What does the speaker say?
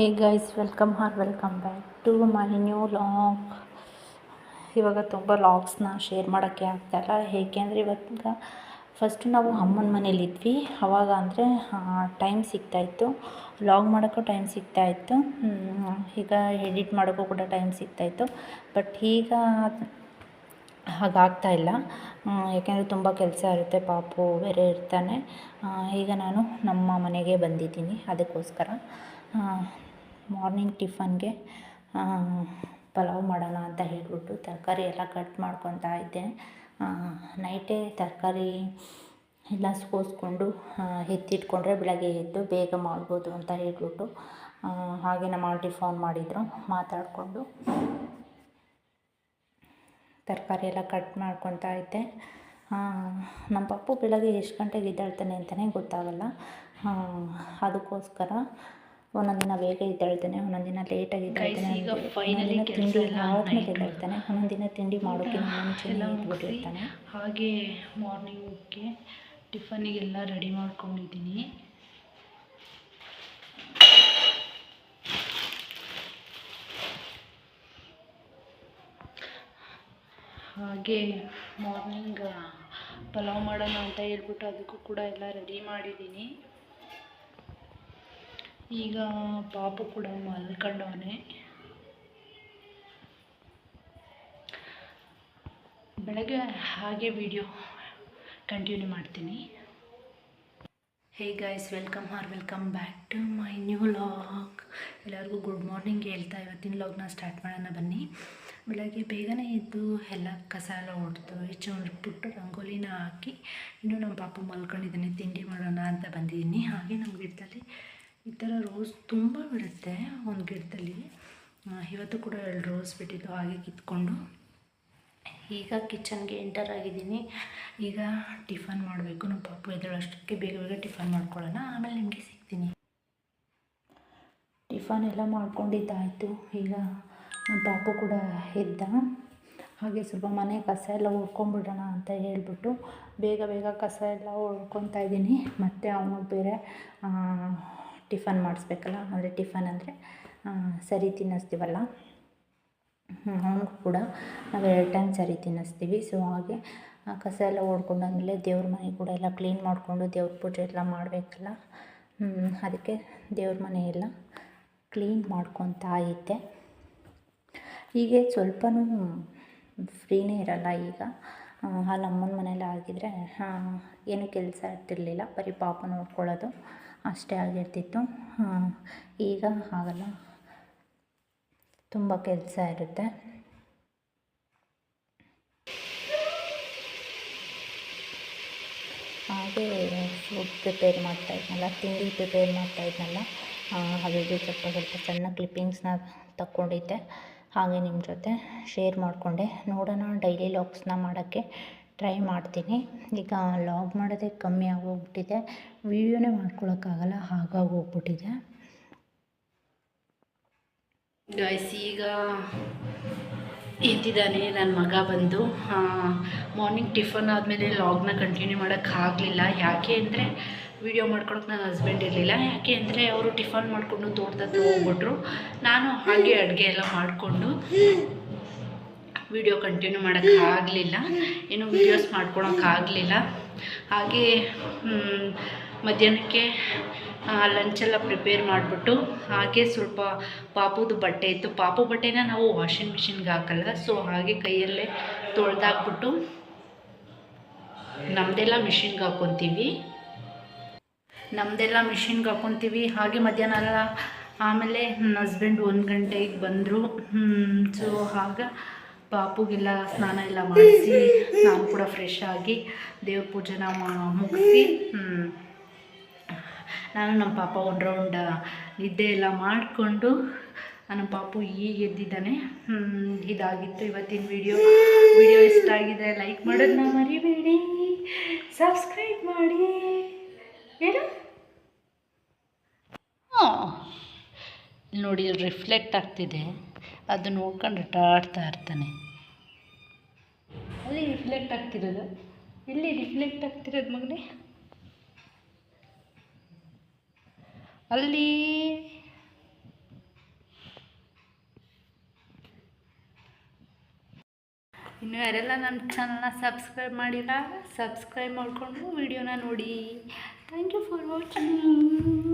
Hey guys welcome or welcome back to my new vlog ಇವಾಗ ತುಂಬ ಲಾಗ್ಸ್ನ share ಮಾಡೋಕ್ಕೆ ಆಗ್ತಾಯಿಲ್ಲ ಏಕೆಂದರೆ ಇವತ್ತು ಫಸ್ಟು ನಾವು ಅಮ್ಮನ ಮನೇಲಿದ್ವಿ ಅವಾಗ ಅಂದರೆ ಟೈಮ್ ಸಿಗ್ತಾಯಿತ್ತು ಲಾಗ್ ಮಾಡೋಕ್ಕೂ ಟೈಮ್ ಸಿಗ್ತಾಯಿತ್ತು ಈಗ ಎಡಿಟ್ ಮಾಡೋಕ್ಕೂ ಕೂಡ ಟೈಮ್ ಸಿಗ್ತಾಯಿತ್ತು ಬಟ್ ಈಗ ಹಾಗಾಗ್ತಾ ಇಲ್ಲ. ಯಾಕೆಂದರೆ ತುಂಬ ಕೆಲಸ ಇರುತ್ತೆ. ಪಾಪು ಬೇರೆ ಇರ್ತಾನೆ. ಈಗ ನಾನು ನಮ್ಮ ಮನೆಗೆ ಬಂದಿದ್ದೀನಿ ಅದಕ್ಕೋಸ್ಕರ. ಮಾರ್ನಿಂಗ್ ಟಿಫನ್ಗೆ ಪಲಾವ್ ಮಾಡೋಣ ಅಂತ ಹೇಳಿಬಿಟ್ಟು ತರಕಾರಿ ಎಲ್ಲ ಕಟ್ ಮಾಡ್ಕೊತಾ ಇದ್ದೆ. ನೈಟೇ ತರಕಾರಿ ಎಲ್ಲ ಸ್ಕೋಸ್ಕೊಂಡು ಎತ್ತಿಟ್ಕೊಂಡ್ರೆ ಬೆಳಗ್ಗೆ ಎದ್ದು ಬೇಗ ಮಾಡ್ಬೋದು ಅಂತ ಹೇಳಿಬಿಟ್ಟು ಹಾಗೆ ನಮ್ಮ ಆಂಟಿ ಫೋನ್ ಮಾಡಿದರು, ಮಾತಾಡಿಕೊಂಡು ತರಕಾರಿ ಎಲ್ಲ ಕಟ್ ಮಾಡ್ಕೊತಾ ಇದ್ದೆ. ನಮ್ಮ ಪಪ್ಪು ಬೆಳಗ್ಗೆ ಎಷ್ಟು ಗಂಟೆಗೆ ಇದ್ದಾಳ್ತಾನೆ ಅಂತಲೇ ಗೊತ್ತಾಗಲ್ಲ. ಅದಕ್ಕೋಸ್ಕರ ಒಂದೊಂದು ದಿನ ಬೇಗ ಎದ್ದೇಳ್ತಾನೆ ಒಂದೊಂದು ದಿನ ಲೇಟಾಗಿ ಎದ್ದೇಳ್ತಾನೆ ತಿಂಡಿ ಎಲ್ಲ ಆದ್ಮೇಲೆ ಎದ್ದೇಳ್ತಾನೆ ಒಂದೊಂದು ದಿನ ತಿಂಡಿ ಮಾಡೋಕ್ಕೆ ಮುಂಚೆನೇ ಎದ್ಬಿಟ್ಟಿರ್ತಾನೆ. ಹಾಗೆ ಮಾರ್ನಿಂಗ್ಗೆ ಟಿಫನಿಗೆಲ್ಲ ರೆಡಿ ಮಾಡ್ಕೊಂಡಿದ್ದೀನಿ. ಹಾಗೆ ಮಾರ್ನಿಂಗ್ ಪಲಾವ್ ಮಾಡೋಣ ಅಂತ ಹೇಳ್ಬಿಟ್ಟು ಅದಕ್ಕೂ ಕೂಡ ಎಲ್ಲ ರೆಡಿ ಮಾಡಿದ್ದೀನಿ. ಈಗ ಪಾಪು ಕೂಡ ಮಲ್ಕೊಂಡವನೆ. ಬೆಳಗ್ಗೆ ಹಾಗೆ ವಿಡಿಯೋ ಕಂಟಿನ್ಯೂ ಮಾಡ್ತೀನಿ. Hey guys welcome or welcome back to my new vlog ಎಲ್ಲರಿಗೂ ಗುಡ್ ಮಾರ್ನಿಂಗ್ ಹೇಳ್ತಾ ಇವತ್ತಿನ ಲಾಗ್ನ ಸ್ಟಾರ್ಟ್ ಮಾಡೋಣ ಬನ್ನಿ. ಬೆಳಗ್ಗೆ ಬೇಗನೆ ಎದ್ದು ಎಲ್ಲ ಕಸ ಎಲ್ಲ ಹೊಡೆದು ಹೆಚ್ಚು ಬಿಟ್ಟು ರಂಗೋಲಿನ ಹಾಕಿ ಇನ್ನು ನಮ್ಮ ಪಾಪ ಮಲ್ಕೊಂಡಿದ್ದಾನೆ, ತಿಂಡಿ ಮಾಡೋಣ ಅಂತ ಬಂದಿದ್ದೀನಿ. ಹಾಗೆ ನಮ್ಮ ಗಿಡದಲ್ಲಿ ಈ ಥರ ರೋಸ್ ತುಂಬ ಬಿಡುತ್ತೆ ಒಂದು ಗಿಡದಲ್ಲಿ. ಇವತ್ತು ಕೂಡ ಎರಡು ರೋಸ್ ಬಿಟ್ಟಿದ್ದು ಹಾಗೆ ಕಿತ್ಕೊಂಡು. ಈಗ ಕಿಚನ್ಗೆ ಎಂಟರ್ ಆಗಿದ್ದೀನಿ. ಈಗ ಟಿಫನ್ ಮಾಡಬೇಕು. ನಮ್ಮ ಪಾಪು ಎದ್ದೇಳೋಷ್ಟಕ್ಕೆ ಬೇಗ ಬೇಗ ಟಿಫನ್ ಮಾಡ್ಕೊಳ್ಳೋಣ. ಆಮೇಲೆ ನಿಮಗೆ ಸಿಗ್ತೀನಿ. ಟಿಫನ್ ಎಲ್ಲ ಮಾಡ್ಕೊಂಡಿದ್ದಾಯಿತು. ಈಗ ನಮ್ಮ ಪಾಪು ಕೂಡ ಎದ್ದ. ಹಾಗೆ ಸ್ವಲ್ಪ ಮನೆ ಕಸ ಎಲ್ಲ ಹೊಡ್ಕೊಂಬಿಡೋಣ ಅಂತ ಹೇಳ್ಬಿಟ್ಟು ಬೇಗ ಬೇಗ ಕಸ ಎಲ್ಲ ಹೊಡ್ಕೊತಾ ಇದ್ದೀನಿ. ಮತ್ತು ಅವನು ಬೇರೆ ಟಿಫನ್ ಮಾಡಿಸ್ಬೇಕಲ್ಲ, ಅಂದರೆ ಟಿಫನ್ ಅಂದರೆ ಸರಿ ತಿನ್ನಿಸ್ತೀವಲ್ಲ? ಅವನಿಗೂ ಕೂಡ ನಾವು ಎರಡು ಟೈಮ್ ಸರಿ ತಿನ್ನಿಸ್ತೀವಿ. ಸೊ ಹಾಗೆ ಕಸ ಎಲ್ಲ ಓಡ್ಕೊಂಡಾದ್ಮೇಲೆ ದೇವ್ರ ಮನೆ ಕೂಡ ಎಲ್ಲ ಕ್ಲೀನ್ ಮಾಡಿಕೊಂಡು ದೇವ್ರ ಪೂಜೆ ಎಲ್ಲ ಮಾಡಬೇಕಲ್ಲ? ಅದಕ್ಕೆ ದೇವ್ರ ಮನೆ ಎಲ್ಲ ಕ್ಲೀನ್ ಮಾಡ್ಕೊತ ಇದ್ದೆ. ಹೀಗೆ ಸ್ವಲ್ಪನೂ ಫ್ರೀನೇ ಇರಲ್ಲ ಈಗ. ಅಲ್ಲಿ ಅಮ್ಮನ ಮನೇಲಿ ಆಗಿದ್ದರೆ ಏನು ಕೆಲಸ ಇರ್ತಿರ್ಲಿಲ್ಲ, ಬರೀ ಪಾಪ ನೋಡ್ಕೊಳ್ಳೋದು. ಅಷ್ಟೇ ಆಗಿರ್ತಿತ್ತು. ಈಗ ಹಾಗಲ್ಲ. ತುಂಬ ಕೆಲಸ ಇರುತ್ತೆ. ಹಾಗೆ ಫುಡ್ ಪ್ರಿಪೇರ್ ಮಾಡ್ತಾ ಇದ್ನಲ್ಲ, ತಿಂಡಿ ಪ್ರಿಪೇರ್ ಮಾಡ್ತಾ ಇದ್ನಲ್ಲ ಹಾಗಾಗಿ ಸ್ವಲ್ಪ ಸ್ವಲ್ಪ ಸಣ್ಣ ಕ್ಲಿಪ್ಪಿಂಗ್ಸ್ನ ತಕ್ಕೊಂಡಿದ್ದೆ. ಹಾಗೆ ನಿಮ್ಮ ಜೊತೆ ಶೇರ್ ಮಾಡಿಕೊಂಡೆ. ನೋಡೋಣ ಡೈಲಿ ಲಾಗ್ಸ್ನ ಮಾಡೋಕ್ಕೆ. ಟ್ರೈ ಮಾಡ್ತೀನಿ. ಈಗ ಲಾಗ್ ಮಾಡೋದೇ ಕಮ್ಮಿ ಆಗೋಗ್ಬಿಟ್ಟಿದೆ. ವೀಡಿಯೋನೇ ಮಾಡ್ಕೊಳ್ಳೋಕ್ಕಾಗಲ್ಲ ಹಾಗಾಗಿ ಹೋಗ್ಬಿಟ್ಟಿದೆ. ಈಗ ಇದ್ದಿದ್ದಾನೆ ನನ್ನ ಮಗ ಬಂದು. ಮಾರ್ನಿಂಗ್ ಟಿಫನ್ ಆದಮೇಲೆ ಲಾಗ್ನ ಕಂಟಿನ್ಯೂ ಮಾಡೋಕ್ಕಾಗಲಿಲ್ಲ ಯಾಕೆ ಅಂದರೆ ವಿಡಿಯೋ ಮಾಡ್ಕೊಳಕ್ಕೆ ನನ್ನ ಹಸ್ಬೆಂಡ್ ಇರಲಿಲ್ಲ. ಯಾಕೆ ಅಂದರೆ ಅವರು ಟಿಫನ್ ಮಾಡಿಕೊಂಡು ತೋಟದ ಹೋಗ್ಬಿಟ್ರು. ನಾನು ಹಾಗೆ ಅಡುಗೆ ಎಲ್ಲ ಮಾಡಿಕೊಂಡು ವಿಡಿಯೋ ಕಂಟಿನ್ಯೂ ಮಾಡೋಕ್ಕಾಗಲಿಲ್ಲ ಏನು ವೀಡಿಯೋಸ್ ಮಾಡ್ಕೊಳಕ್ಕಾಗಲಿಲ್ಲ ಹಾಗೆ ಮಧ್ಯಾಹ್ನಕ್ಕೆ ಲಂಚೆಲ್ಲ ಪ್ರಿಪೇರ್ ಮಾಡಿಬಿಟ್ಟು, ಹಾಗೆ ಸ್ವಲ್ಪ ಪಾಪುದು ಬಟ್ಟೆ ಇತ್ತು. ಪಾಪು ಬಟ್ಟೆನ ನಾವು ವಾಷಿಂಗ್ ಮಿಷಿನ್ಗೆ ಹಾಕಲ್ಲ. ಸೊ ಹಾಗೆ ಕೈಯಲ್ಲೇ ತೊಳೆದಾಕ್ಬಿಟ್ಟು ನಮ್ಮದೆಲ್ಲ ಮಿಷಿನ್ಗೆ ಹಾಕ್ಕೊತೀವಿ ನಮ್ಮದೆಲ್ಲ ಮಿಷಿನ್ಗೆ ಹಾಕ್ಕೊತೀವಿ ಹಾಗೆ ಮಧ್ಯಾಹ್ನ ಎಲ್ಲ ಆಮೇಲೆ ನನ್ನ ಹಸ್ಬೆಂಡ್ ಒಂದು ಗಂಟೆಗೆ ಬಂದರು. ಸೊ ಆಗ ಪಾಪುಗೆಲ್ಲ ಸ್ನಾನ ಎಲ್ಲ ಮಾಡಿಸಿ, ನಾನು ಕೂಡ ಫ್ರೆಶ್ ಆಗಿ ದೇವ್ರ ಪೂಜೆನ ಮುಗಿಸಿ ನಾನು ನಮ್ಮ ಪಾಪ ಒಂದು ರೌಂಡ್ ನಿದ್ದೆ ಎಲ್ಲ ಮಾಡಿಕೊಂಡು ನಮ್ಮ ಪಾಪು ಈಗ ಎದ್ದಿದ್ದಾನೆ. ಇದಾಗಿತ್ತು ಇವತ್ತಿನ ವಿಡಿಯೋ ವಿಡಿಯೋ ಇಷ್ಟ ಆಗಿದೆ ಲೈಕ್ ಮಾಡೋದನ್ನ ಮರಿಬೇಡಿ. ಸಬ್ಸ್ಕ್ರೈಬ್ ಮಾಡಿ. ಏನು? ನೋಡಿ ರಿಫ್ಲೆಕ್ಟ್ ಆಗ್ತಿದೆ. ಅದು ನೋಡ್ಕೊಂಡು ಆಟಾಡ್ತಾ ಇರ್ತಾನೆ. ಅಲ್ಲಿ ರಿಫ್ಲೆಕ್ಟ್ ಆಗ್ತಿರೋದು? ಇಲ್ಲಿ ರಿಫ್ಲೆಕ್ಟ್ ಆಗ್ತಿರೋದು ಮಗನೇ? ಅಲ್ಲಿ ಇನ್ನು ಯಾರೆಲ್ಲ ನಮ್ಮ ಚಾನಲ್ನ ಸಬ್ಸ್ಕ್ರೈಬ್ ಮಾಡಿಲ್ಲ ಸಬ್ಸ್ಕ್ರೈಬ್ ಮಾಡಿಕೊಂಡು ವಿಡಿಯೋನ ನೋಡಿ. Thank you for watching